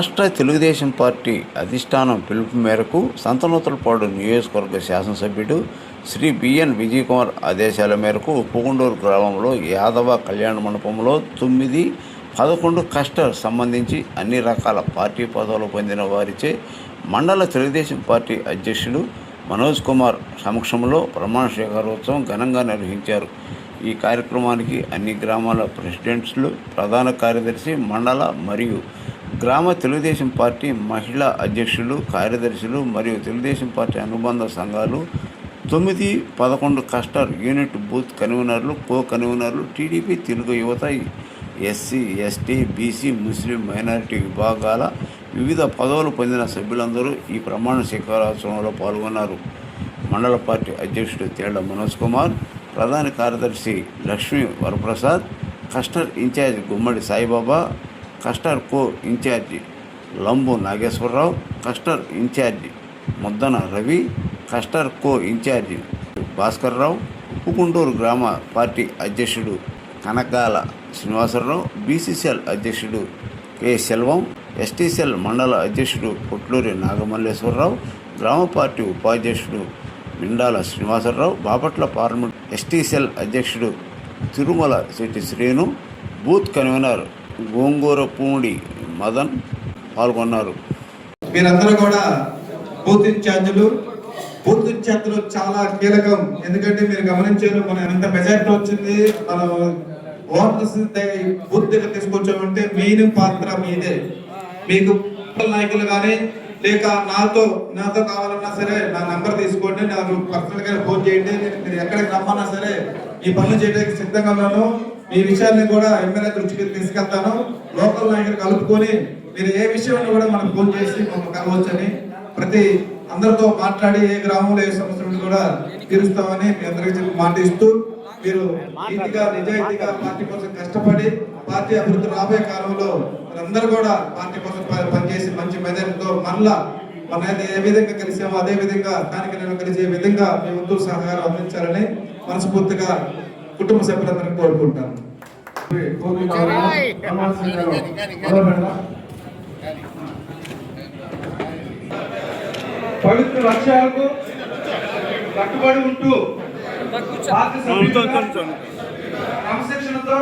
రాష్ట్ర తెలుగుదేశం పార్టీ అధిష్టానం పిలుపు మేరకు సంతనూతలపాడు నియోజకవర్గ శాసనసభ్యుడు శ్రీ బిఎన్ విజయ్ కుమార్ ఆదేశాల మేరకు పుగుండూరు గ్రామంలో యాదవ కళ్యాణ మండపంలో తొమ్మిది పదకొండు కస్టర్ సంబంధించి అన్ని రకాల పార్టీ పదవులు పొందిన వారిచే మండల తెలుగుదేశం పార్టీ అధ్యక్షుడు మనోజ్ కుమార్ సమక్షంలో ప్రమాణ స్వీకారోత్సవం ఘనంగా నిర్వహించారు. ఈ కార్యక్రమానికి అన్ని గ్రామాల ప్రెసిడెంట్స్లు ప్రధాన కార్యదర్శి మండల మరియు గ్రామ తెలుగుదేశం పార్టీ మహిళా అధ్యక్షులు కార్యదర్శులు మరియు తెలుగుదేశం పార్టీ అనుబంధ సంఘాలు తొమ్మిది పదకొండు కస్టర్ యూనిట్ బూత్ కన్వీనర్లు కో కన్వీనర్లు టీడీపీ తెలుగు యువత SC ST BC Muslim minority విభాగాల వివిధ పదవులు పొందిన సభ్యులందరూ ఈ ప్రమాణ స్వీకారోత్సవంలో పాల్గొన్నారు. మండల పార్టీ అధ్యక్షుడు తేళ్ళ మనోజ్ కుమార్ ప్రధాన కార్యదర్శి Lakshmi Varaprasad cluster in charge Gummadi Saibaba cluster co in charge Lambu Nageswararao cluster in charge Muddana Ravi cluster co in charge Bhaskarrao Upukunturu గ్రామ పార్టీ అధ్యక్షుడు కనకాల శ్రీనివాసరావు బీసీసీఎల్ అధ్యక్షుడు కె. సెల్వం ఎస్టీసీఎల్ మండల అధ్యక్షుడు పొట్లూరి నాగమల్లేశ్వరరావు గ్రామ పార్టీ ఉపాధ్యక్షుడు మిండాల శ్రీనివాసరావు బాపట్ల పార్లమెంట్ ఎస్టీసీఎల్ అధ్యక్షుడు Tirumala Shetty Srinu booth convenor గోంగూర పూడి మదన్ పాల్గొన్నారు. మీరందరూ కూడా బూత్ ఇన్ఛార్జీలు బూత్ ఇన్ఛార్జీలు చాలా కీలకం. ఎందుకంటే మీరు గమనించారు మనం ఎంత మెజార్టీ వచ్చింది మనం ఓటర్స్ బూత్ దగ్గర తీసుకొచ్చామంటే మెయిన్ పాత్ర మీదే. మీకు నాయకులు కానీ లేక నాతో నాతో కావాలన్నా సరే నా నంబర్ తీసుకోండి నాకు పర్సనల్గా ఫోన్ చేయండి మీరు ఎక్కడికి రమ్మన్నా సరే ఈ పనులు చేయడానికి సిద్ధంగా ఉన్నాను. మీ విషయాన్ని కూడా ఎమ్మెల్యే దృష్టికి తీసుకెళ్తాను. లోకల్ నాయకులు కలుపుకొని మీరు ఏ విషయంలో కూడా మనం ఫోన్ చేసి మమ్మల్ని కలవచ్చని ప్రతి అందరితో మాట్లాడి ఏ గ్రామంలో ఏ సమస్య కూడా తీరుస్తామని మీ అందరికీ చెప్పి మాట ఇస్తూ మీరు నీతిగా నిజాయితీగా పార్టీ కోసం కష్టపడి పార్టీ అభివృద్ధి రాబోయే కాలంలో అందరూ కూడా పార్టీ కోసం పనిచేసి మంచి మెదడుతో మరలా మన ఏ విధంగా కలిసామో అదే విధంగా స్థానిక నేను కలిసే విధంగా మీ వంతు సహకారం అందించాలని మనస్ఫూర్తిగా కుటుంబ సభ్యులందరికీ కోరుకుంటాను. పవిత్ర లక్ష్యాలకు కట్టుబడి ఉంటూ క్రమశిక్షణతో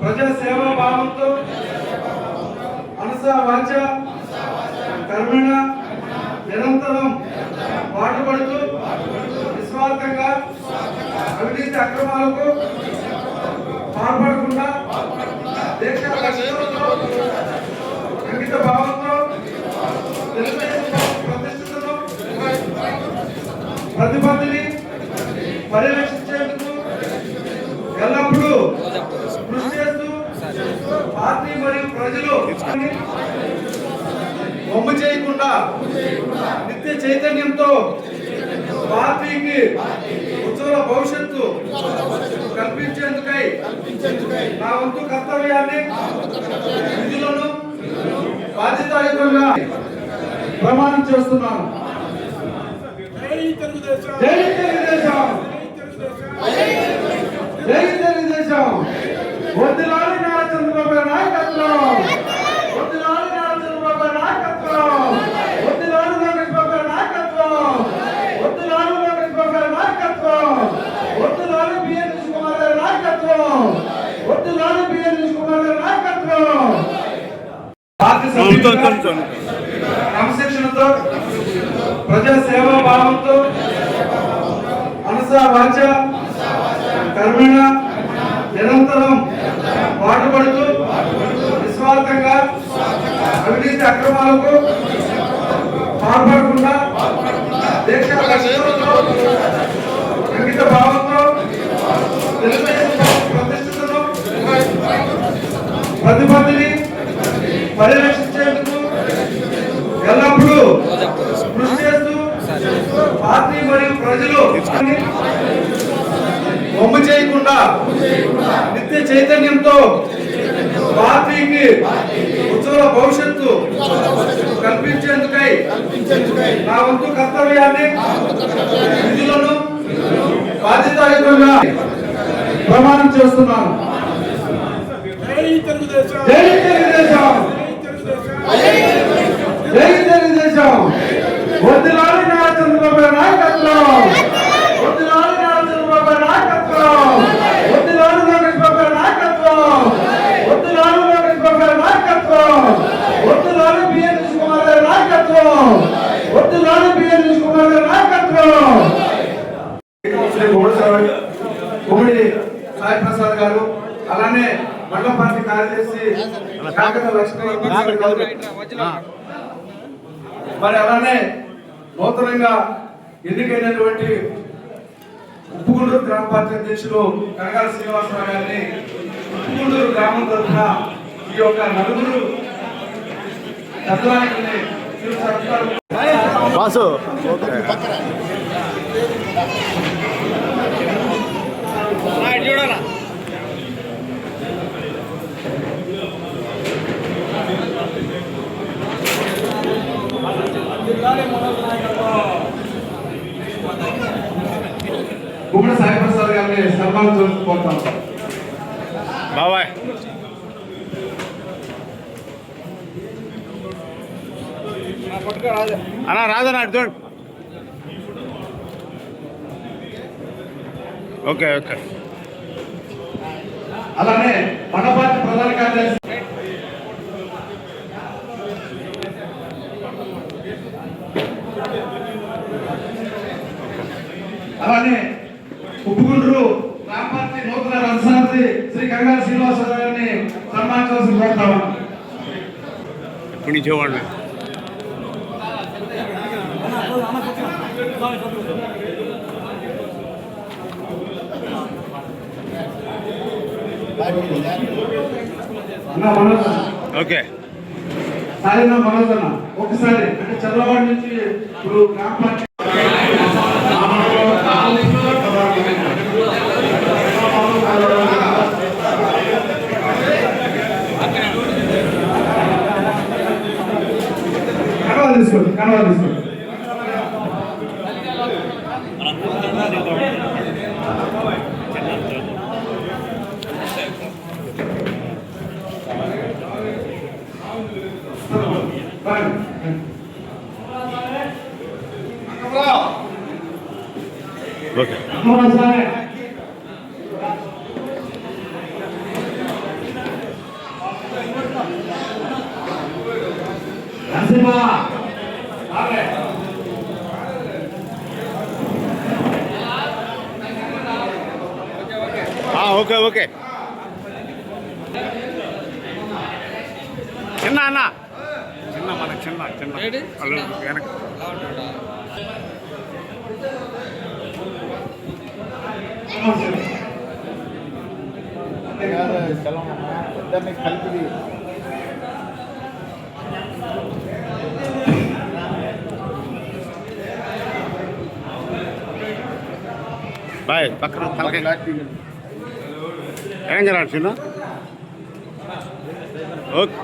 ప్రజా సేవా భావంతో మనస వాచ కర్మణ నిరంతరం పాటుపడుతూ నిస్వార్థంగా అవినీతి అక్రమాలకు పాల్పడకుండా దేశ అంకిత భావంతో తెలుగుదేశం ప్రతిష్టతను ప్రతిపత్తిని పర్యవేక్షించేందుకు ఎల్లప్పుడూ కృషి చేస్తూ పార్టీ మరియు ప్రజలు బొమ్మ చేయకుండా నిత్య చైతన్యంతో పార్టీకి ఉజ్వల భవిష్యత్తు కల్పించేందుకై నా వంతు కర్తవ్యాన్ని విధులను బాధ్యతాయుతంగా ప్రమాణం చేస్తున్నాను. జై తెలుగుదేశం. జై తెలుగుదేశం. వద్దులాలి నారా చంద్రబాబు నాయకత్వం వద్దులాలి నారా చంద్రబాబు గారి నాయకత్వం వద్దులాలి లోకేష్ బాబు గారి నాయకత్వం వద్దులాలి లోకేష్ బాబు గారి నాయకత్వం వద్దులాలి బిఎన్ కుమార్ గారి నాయకత్వం వద్దులాలి బిఎన్ కుమార్ గారి నాయకత్వం పార్టీ సభ్యులుగా క్రమశిక్షణతో ప్రజా సేవా భావంతో మనస వాచ కర్మణ నిరంతరం పాటుపడుతూ నిస్వార్థంగా అవినీతి అక్రమాలకు పాల్పడకుండా దేశ అంకిత భావంతో ప్రతిష్టతను ప్రతిపత్తిని పరిరక్షించేందుకు ఎల్లప్పుడూ కృషి చేస్తూ పార్టీ మరియు ప్రజలు బొమ్మ చేయకుండా నిత్య చైతన్యంతో పార్టీకి ఉజ్వల భవిష్యత్తు కల్పించేందుకై నా వంతు కర్తవ్యాన్ని విధులను బాధ్యతాయుతంగా ప్రమాణం చేస్తున్నాను. జై తెలుగుదేశం! జై తెలుగుదేశం. జై నారా చంద్రబాబు నాయకత్వం వద్దులాలి నారా చంద్రబాబు గారి నాయకత్వం వద్దులాలి లోకేష్ బాబు గారి నాయకత్వం వద్దులాలి లోకేష్ బాబు గారి నాయకత్వం వద్దులాలి బిఎన్ కుమార్ గారి నాయకత్వం వద్దులాలి బిఎన్ కుమార్ గారి నాయకత్వం శ్రీ గుమ్మడి సాయి- గుమ్మడి సాయి ప్రసాద్ గారు అలానే మండల పార్టీ కార్యదర్శి కాకర లక్ష్మీ గారు మరి అలానే నూతనంగా ఎన్నికైనటువంటి ఉప్పుగుండూరు గ్రామ పార్టీ అధ్యక్షులు కనగాల శ్రీనివాసరావు గారిని ఉప్పుగుండూరు గ్రామం తరఫున ఈ యొక్క నలుగురు పెద్దనాయకుల్ని మీరు సత్కారం బాసు గుమ్మడి సాయి ప్రసాద్ గారిని సన్మానం కోరుతాం. బాబాయ్. అన్నా రాదన్నా అటు చూడండి ఓకే ఓకే. అలానే మన పార్టీ ప్రధాన కార్యదర్శి అలానే ఉప్పుగుండ్రు గ్రామ పార్టీ నూతన రథసారథి శ్రీ కంగారు శ్రీనివాసరావు గారిని సన్మానించవలసి మనోజ్ అన్న. ఒకసారి అంటే చంద్రబాబు నుంచి ఇప్పుడు గ్రామ తీసుకోండి కనవా తీసుకోండి రండి. ఓకే మనోజ్ సార్ నరసింహ ఆగే. ఆ, ఓకే ఓకే చిన్న అన్న చిన్న మన చిన్న చిన్న అల్లు వెనక బాయ్ పక్కన తలకాయ ఏం జరగాలి చిన్న? ఓకే.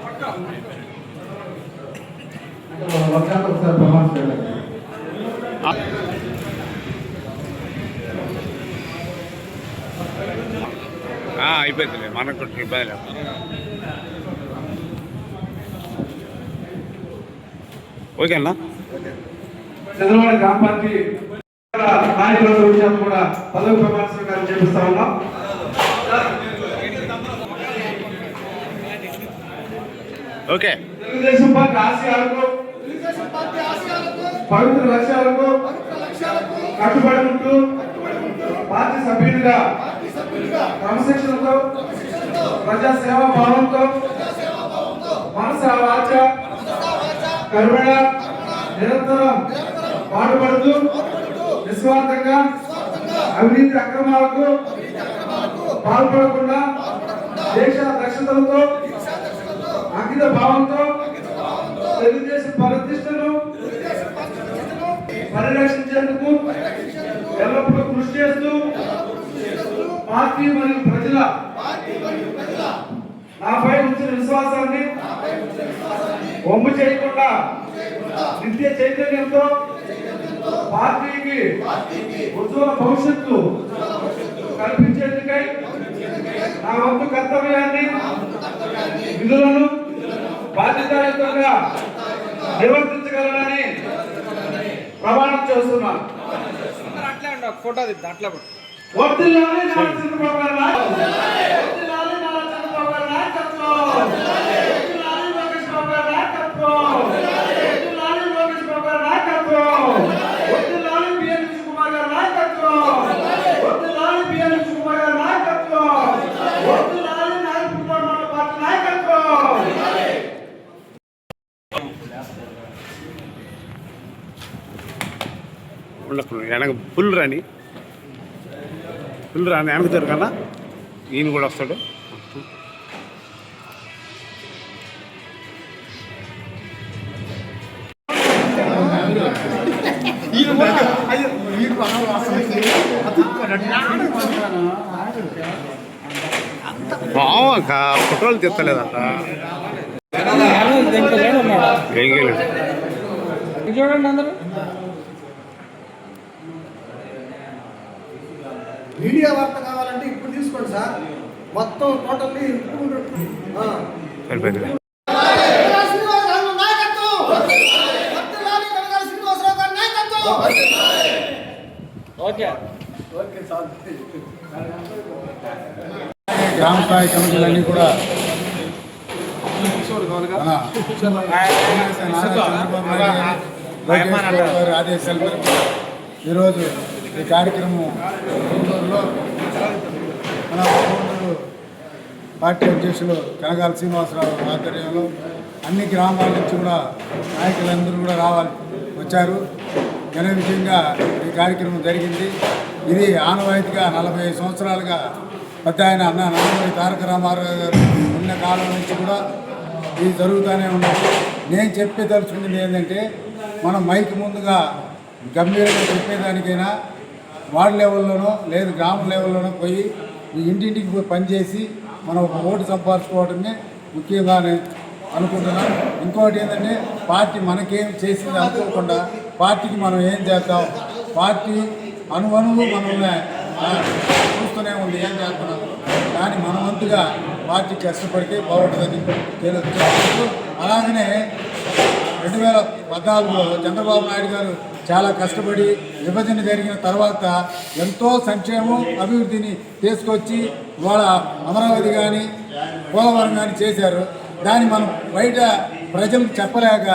అయిపోయిందిలే. మనకు కొంచెం ఇబ్బంది లేదు. ఓకే అన్న చంద్రబాబు గ్రామ పార్టీ నాయకుల విషయం కూడా పదవి ప్రమాణ స్వీకారం చేపిస్తా ఉన్నాం. ఓకే. తెలుగుదేశం పార్టీ ఆశయాలకు పవిత్ర లక్ష్యాలకు కట్టుబడి ఉంటూ పార్టీ సభ్యుడిగా క్రమశిక్షణతో ప్రజా సేవ భావంతో మనస వాచ కరుణ నిరంతరం పాటుపడుతూ నిస్వార్థంగా అవినీతి అక్రమాలకు పాల్పడకుండా దేశ దక్షతలతో అంకిత భావంతో తెలుగుదేశం ప్రతిష్టను పరిరక్షించేందుకు ఎల్లప్పుడూ కృషి చేస్తూ పార్టీ మరియు ప్రజల నాపై ఉంచిన విశ్వాసాన్ని ఒమ్ము చేయకుండా నిత్య చైతన్యంతో పార్టీకి ఉజ్వల భవిష్యత్తు కల్పించేందుకై నా వంతు కర్తవ్యాన్ని విధులను బాధ్యతాయుతంగా నిర్వర్తించగలనని ప్రమాణం చేస్తున్నాను. అట్లా ఫోటో దిద్దు అట్లా పెట్టు. వర్ధిల్లాలి నారా చంద్రబాబు గారి నాయకత్వం. వర్ధిల్లాలి నారా చంద్రబాబు గారి నాయకత్వం. వర్ధిల్లాలి లోకేష్ బాబు గారి నాయకత్వం. వర్ధిల్లాలి లోకేష్ బాబు గారి నాయకత్వం. వర్ధిల్లాలి బిఎన్ విజయకుమార్ గారి నాయకత్వం. వర్ధిల్లాలి బిఎన్ విజయకుమార్ గారి నాయకత్వం. వర్ధిల్లాలి నాయకుడు మండల పార్టీ నాయకత్వం. ఉండకు వెనక ఫుల్ రాని ఫుల్ రాని వెనక దొరకనా ఈయన కూడా వస్తాడు. బాగా ఫోటోలు తెత్తలేదంట. ఏం చూడండి అందరూ? మీడియా వార్త కావాలంటే ఇప్పుడు తీసుకోండి సార్. మొత్తం టోటల్లీ గ్రామ స్థాయి కమిటీలన్నీ కూడా చంద్రబాబు నాయుడు ఆదేశాల మేరకు ఈరోజు ఈ కార్యక్రమం గుంటూరులో మన గుంటూరు పార్టీ అధ్యక్షులు కనగాల శ్రీనివాసరావు ఆధ్వర్యంలో అన్ని గ్రామాల నుంచి కూడా నాయకులందరూ కూడా రావాలి వచ్చారు. ఘన విజయంగా ఈ కార్యక్రమం జరిగింది. ఇది ఆనవాయితీగా నలభై సంవత్సరాలుగా పెద్ద ఆయన అన్న నందమూరి తారక రామారావు గారు ఉన్న కాలం నుంచి కూడా ఇది జరుగుతూనే ఉన్నాయి నేను చెప్పేదలుచుకున్నది ఏంటంటే మనం మైక్ ముందుగా గంభీరంగా చెప్పేదానికైనా వార్డు లెవెల్లోనో లేదు గ్రామ లెవెల్లోనో పోయి ఇంటింటికి పోయి పనిచేసి మనం ఒక ఓటు సంపాదించుకోవడమే ముఖ్యంగా అనుకుంటున్నాం. ఇంకోటి ఏంటంటే పార్టీ మనకేం చేసింది అనుకోకుండా పార్టీకి మనం ఏం చేద్దాం? పార్టీ అనువనువు మనల్ని చూస్తూనే ఉంది ఏం చేస్తున్నాం కానీ మనవంతుగా పార్టీ కష్టపడితే బాగుంటుందని తెలుసు అలాగనే రెండు వేల పద్నాలుగులో చంద్రబాబు నాయుడు గారు చాలా కష్టపడి విభజన జరిగిన తర్వాత ఎంతో సంక్షేమం అభివృద్ధిని తీసుకొచ్చి వాళ్ళ అమరావతి కానీ పోలవరం కానీ చేశారు. దాన్ని మనం బయట ప్రజలకు చెప్పలేక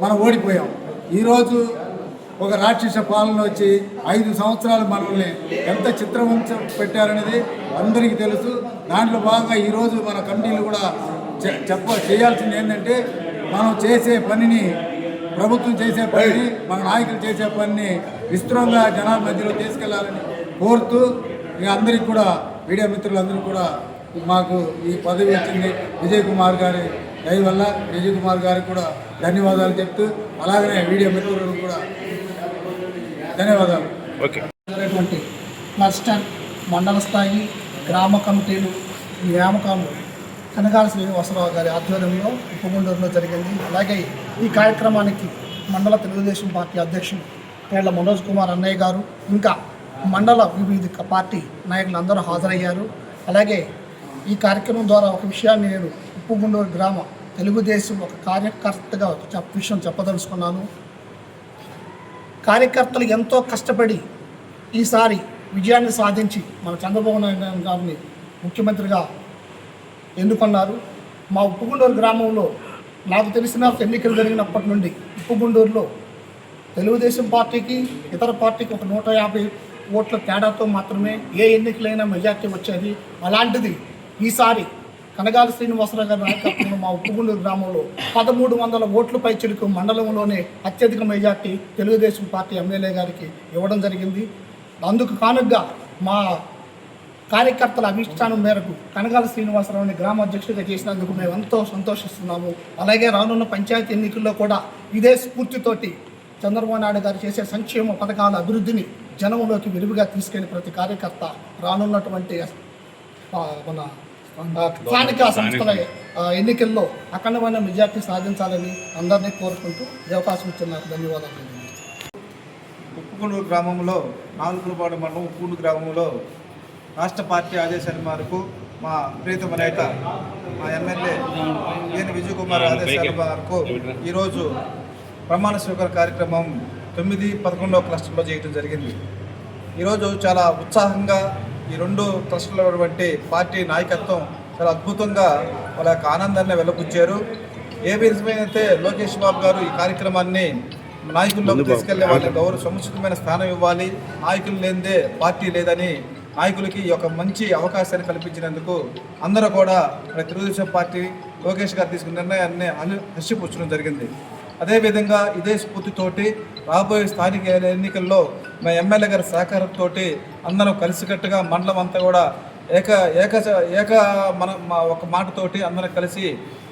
మనం ఓడిపోయాం. ఈరోజు ఒక రాక్షస పాలన వచ్చి ఐదు సంవత్సరాలు మనల్ని ఎంత చిత్రవంశం పెట్టారనేది అందరికీ తెలుసు. దాంట్లో భాగంగా ఈరోజు మన కమిటీలు కూడా చె- చెప్ప చేయాల్సింది ఏంటంటే మనం చేసే పనిని ప్రభుత్వం చేసే పనిని మన నాయకులు చేసే పనిని విస్తృతంగా జనాల మధ్యలో తీసుకెళ్ళాలని కోరుతూ ఇక అందరికీ కూడా మీడియా మిత్రులందరికీ కూడా మాకు ఈ పదవి వచ్చింది విజయ్ కుమార్ గారి దయ వల్ల. విజయ్ కుమార్ గారికి కూడా ధన్యవాదాలు చెప్తూ అలాగనే మీడియా మిత్రులకు కూడా ధన్యవాదాలు. ఓకే. క్లస్టర్ మండల స్థాయి గ్రామ కమిటీలు నియామకాలు కనకాల శ్రీనివాసరావు గారి ఆధ్వర్యంలో ఉప్పగుండూరులో జరిగింది. అలాగే ఈ కార్యక్రమానికి మండల తెలుగుదేశం పార్టీ అధ్యక్షులు పేర్ల మనోజ్ కుమార్ అన్నయ్య గారు ఇంకా మండల వివిధ పార్టీ నాయకులు అందరూ హాజరయ్యారు. అలాగే ఈ కార్యక్రమం ద్వారా ఒక విషయాన్ని నేను ఉప్పుగుండూరు గ్రామ తెలుగుదేశం ఒక కార్యకర్తగా విషయం చెప్పదలుచుకున్నాను. కార్యకర్తలు ఎంతో కష్టపడి ఈసారి విజయాన్ని సాధించి మన చంద్రబాబు నాయుడు గారిని ముఖ్యమంత్రిగా ఎందుకన్నారు మా ఉప్పుగుండూరు గ్రామంలో నాకు తెలిసిన ఎన్నికలు జరిగినప్పటి నుండి ఉప్పుగుండూరులో తెలుగుదేశం పార్టీకి ఇతర పార్టీకి ఒక నూట యాభై ఓట్ల తేడాతో మాత్రమే ఏ ఎన్నికలైనా మెజార్టీ వచ్చేది. అలాంటిది ఈసారి కనగాలి శ్రీనివాసరావు గారి నాయకత్వంలో మా ఉప్పుగుండూరు గ్రామంలో పదమూడు వందల ఓట్ల పైచిలకు మండలంలోనే అత్యధిక మెజార్టీ తెలుగుదేశం పార్టీ ఎమ్మెల్యే గారికి ఇవ్వడం జరిగింది. అందుకు కానుగ్గా మా కార్యకర్తల అభిష్టానం మేరకు కనగాల శ్రీనివాసరావుని గ్రామ అధ్యక్షుడిగా చేసినందుకు మేము ఎంతో సంతోషిస్తున్నాము. అలాగే రానున్న పంచాయతీ ఎన్నికల్లో కూడా ఇదే స్ఫూర్తితోటి చంద్రబాబు నాయుడు గారు చేసే సంక్షేమ పథకాల అభివృద్ధిని జనంలోకి విరివిగా తీసుకెళ్ళి ప్రతి కార్యకర్త రానున్నటువంటి మన స్థానిక సంస్థల ఎన్నికల్లో అఖండమైన మెజార్టీ సాధించాలని అందరినీ కోరుకుంటూ ఈ అవకాశం ఇచ్చిన ధన్యవాదాలు. ఉప్పుకొండూరు ఉప్పుకుండూరు గ్రామంలో నాలుగులపాడు మండలం ఉప్పుకుండు గ్రామంలో రాష్ట్ర పార్టీ ఆదేశాల మేరకు మా ప్రీతమ నేత మా ఎమ్మెల్యే ఏని విజయ్ కుమార్ ఆదేశాల వరకు ఈరోజు ప్రమాణ స్వీకార కార్యక్రమం తొమ్మిది పదకొండవ క్లస్టర్లో చేయడం జరిగింది. ఈరోజు చాలా ఉత్సాహంగా ఈ రెండు క్లస్టర్లో ఉన్నటువంటి పార్టీ నాయకత్వం చాలా అద్భుతంగా వాళ్ళ యొక్క ఆనందాన్ని వెల్లబుచ్చారు ఏ విధమైనైతే లోకేష్ బాబు గారు ఈ కార్యక్రమాన్ని నాయకుల్లోకి తీసుకెళ్ళే వాళ్ళకి గౌరవ సముచితమైన స్థానం ఇవ్వాలి నాయకులు లేనిదే పార్టీ లేదని నాయకులకి ఈ యొక్క మంచి అవకాశాన్ని కల్పించినందుకు అందరూ కూడా తెలుగుదేశం పార్టీ లోకేష్ గారు తీసుకున్న నిర్ణయాన్ని హర్షి- హర్షిపుచ్చడం జరిగింది. అదేవిధంగా ఇదే స్ఫూర్తితోటి రాబోయే స్థానిక ఎన్నికల్లో మా ఎమ్మెల్యే గారి సహకారంతో అందరం కలిసికట్టుగా మండలం అంతా కూడా ఏక ఏక ఏక మన ఒక మాటతోటి అందరం కలిసి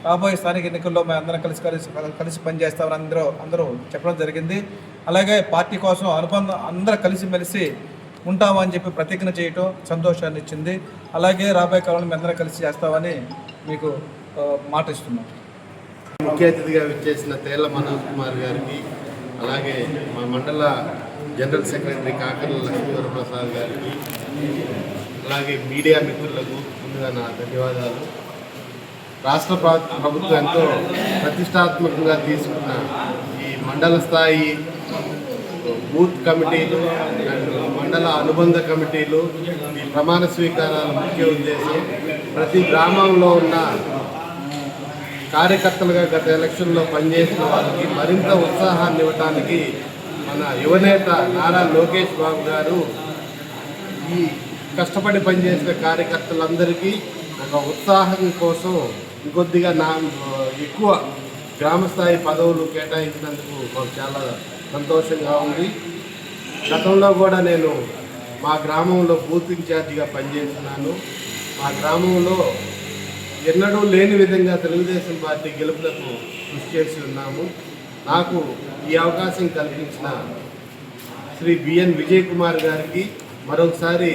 రాబోయే స్థానిక ఎన్నికల్లో మేము అందరం కలిసి కలిసి కలిసి పనిచేస్తామని అందరూ అందరూ చెప్పడం జరిగింది. అలాగే పార్టీ కోసం అనుబంధం అందరూ కలిసిమెలిసి ఉంటామని చెప్పి ప్రతిజ్ఞ చేయటం సంతోషాన్ని ఇచ్చింది. అలాగే రాబోయే కాలంలో మేము అందరం కలిసి చేస్తామని మీకు మాట ఇస్తున్నాం. ముఖ్య అతిథిగా విచ్చేసిన తేళ్ళ మనోజ్ కుమార్ గారికి అలాగే మా మండల జనరల్ సెక్రటరీ కాకర్ల లక్ష్మీవర ప్రసాద్ గారికి అలాగే మీడియా మిత్రులకు ముందుగా నా ధన్యవాదాలు. రాష్ట్ర ప్రభుత్వం ఎంతో ప్రతిష్టాత్మకంగా తీసుకున్న ఈ మండల స్థాయి బూత్ కమిటీలు అండ్ మండల అనుబంధ కమిటీలు ఈ ప్రమాణ స్వీకారాల ముఖ్య ఉద్దేశం ప్రతి గ్రామంలో ఉన్న కార్యకర్తలుగా గత ఎలక్షన్లో పనిచేసిన వారికి మరింత ఉత్సాహాన్ని ఇవ్వటానికి మన యువనేత నారా లోకేష్ బాబు గారు ఈ కష్టపడి పనిచేసిన కార్యకర్తలందరికీ ఒక ఉత్సాహం కోసం ఇంకొద్దిగా నా ఎక్కువ గ్రామస్థాయి పదవులు కేటాయించినందుకు మాకు చాలా సంతోషంగా ఉంది. గతంలో కూడా నేను మా గ్రామంలో బూత్ ఇన్ఛార్జిగా పనిచేస్తున్నాను. మా గ్రామంలో ఎన్నడూ లేని విధంగా తెలుగుదేశం పార్టీ గెలుపులకు కృషి చేసి ఉన్నాము. నాకు ఈ అవకాశం కల్పించిన శ్రీ బిఎన్ విజయ్ కుమార్ గారికి మరొకసారి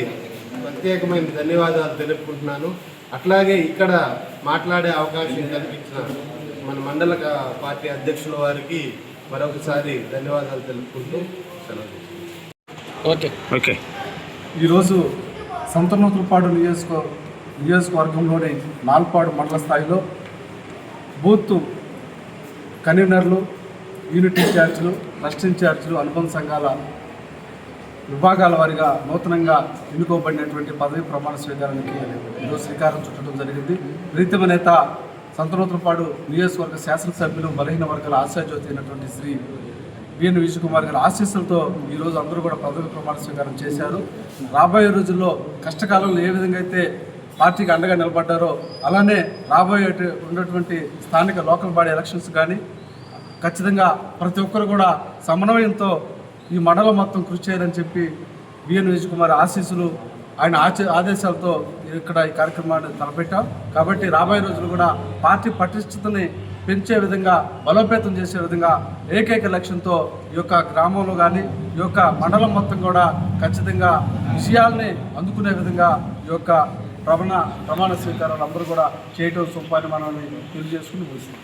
ప్రత్యేకమైన ధన్యవాదాలు తెలుపుకుంటున్నాను. అట్లాగే ఇక్కడ మాట్లాడే అవకాశం కల్పించిన మన మండల పార్టీ అధ్యక్షుల వారికి మరొకసారి ధన్యవాదాలు తెలుపుకుంటూ సెలవు ఓకే. ఓకే. ఈరోజు సంతనూతులపాడు నియోజక నియోజకవర్గంలోని నాల్పాడు మండల స్థాయిలో బూత్ కన్వీనర్లు యూనిట్ ఇన్ఛార్జీలు ట్రస్ట్ ఇన్ఛార్జీలు అనుబంధ సంఘాల విభాగాల వారిగా నూతనంగా ఎన్నుకోబడినటువంటి పదవి ప్రమాణ స్వీకారానికి ఈరోజు శ్రీకారం చుట్టడం జరిగింది. ప్రీతమ నేత సంతనూతులపాడు నియోజకవర్గ శాసనసభ్యులు బలహీన వర్గాల ఆశాజ్యోతి అయినటువంటి శ్రీ బిఎన్ విజయకుమార్ గారి ఆశీస్సులతో ఈరోజు అందరూ కూడా పదవి ప్రమాణ స్వీకారం చేశారు. రాబోయే రోజుల్లో కష్టకాలంలో ఏ విధంగా అయితే పార్టీకి అండగా నిలబడ్డారో అలానే రాబోయే ఉన్నటువంటి స్థానిక లోకల్ బాడీ ఎలక్షన్స్ కానీ ఖచ్చితంగా ప్రతి ఒక్కరు కూడా సమన్వయంతో ఈ మండలం మొత్తం కృషి చేయాలని చెప్పి బిఎన్ విజయకుమార్ ఆశీస్సులు ఆయన ఆచ ఆదేశాలతో ఇక్కడ ఈ కార్యక్రమాన్ని తలపెట్టాం. కాబట్టి రాబోయే రోజులు కూడా పార్టీ పటిష్టతని పెంచే విధంగా బలోపేతం చేసే విధంగా ఏకైక లక్ష్యంతో ఈ యొక్క గ్రామంలో కానీ ఈ యొక్క మండలం మొత్తం కూడా ఖచ్చితంగా విషయాల్ని అందుకునే విధంగా ఈ యొక్క ప్రమాణ ప్రమాణ స్వీకారాలు అందరూ కూడా చేయటం సొంపాన్ని మనల్ని తెలియజేసుకుని ముగిస్తుంది